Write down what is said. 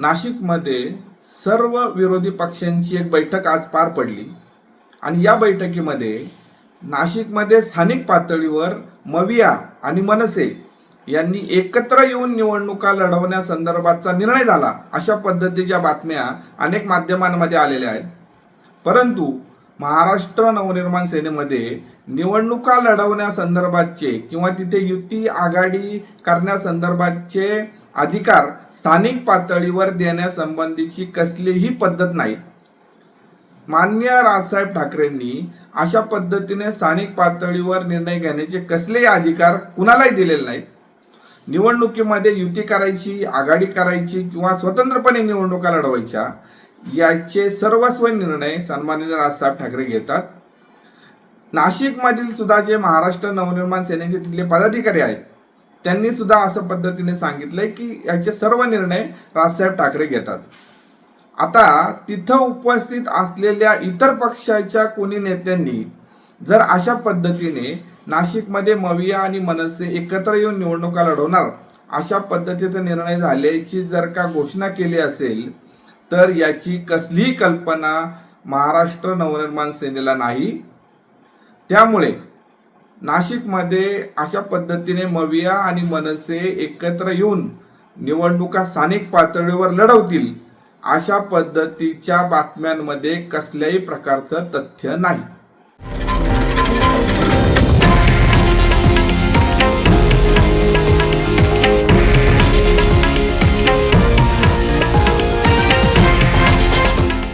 नाशिकमध्ये सर्व विरोधी पक्षांची एक बैठक आज पार पडली. आणि या बैठकीमध्ये नाशिकमध्ये स्थानिक पातळीवर मविया आणि मनसे यांनी एकत्र येऊन निवडणुका लढवण्यासंदर्भातचा निर्णय झाला अशा पद्धतीच्या बातम्या अनेक माध्यमांमध्ये आलेल्या आहेत. परंतु महाराष्ट्र नवनिर्माण सेनेमध्ये निवडणुका लढवण्यासंदर्भातचे किंवा तिथे युती आघाडी करण्यासंदर्भातचे अधिकार स्थानिक पातळीवर देण्यासंबंधीची कसलीही पद्धत नाही. मान्य राजसाहेब ठाकरेंनी अशा पद्धतीने स्थानिक पातळीवर निर्णय घेण्याचे कसलेही अधिकार कुणालाही दिलेले नाहीत. निवडणुकीमध्ये युती करायची आघाडी करायची किंवा स्वतंत्रपणे निवडणुका लढवायच्या याचे सर्वस्व निर्णय सन्माननीय राजसाहेब ठाकरे घेतात. नाशिकमधील सुद्धा जे महाराष्ट्र नवनिर्माण सेनेचे तिथले पदाधिकारी आहेत त्यांनी सुद्धा असं पद्धतीने सांगितलंय की याचे सर्व निर्णय राजसाहेब ठाकरे घेतात. आता तिथं उपस्थित असलेल्या इतर पक्षाच्या कोणी नेत्यांनी जर अशा पद्धतीने नाशिकमध्ये मविया आणि मनसे एकत्र येऊन निवडणुका लढवणार अशा पद्धतीचा निर्णय झाल्याची जर का घोषणा केली असेल तर याची कसलीही कल्पना महाराष्ट्र नवनिर्माण सेनेला नाही. त्यामुळे नाशिकमध्ये अशा पद्धतीने मविया आणि मनसे एकत्र येऊन निवडणुका स्थानिक पातळीवर लढवतील अशा पद्धतीच्या बातम्यांमध्ये कसल्याही प्रकारचं तथ्य नाही.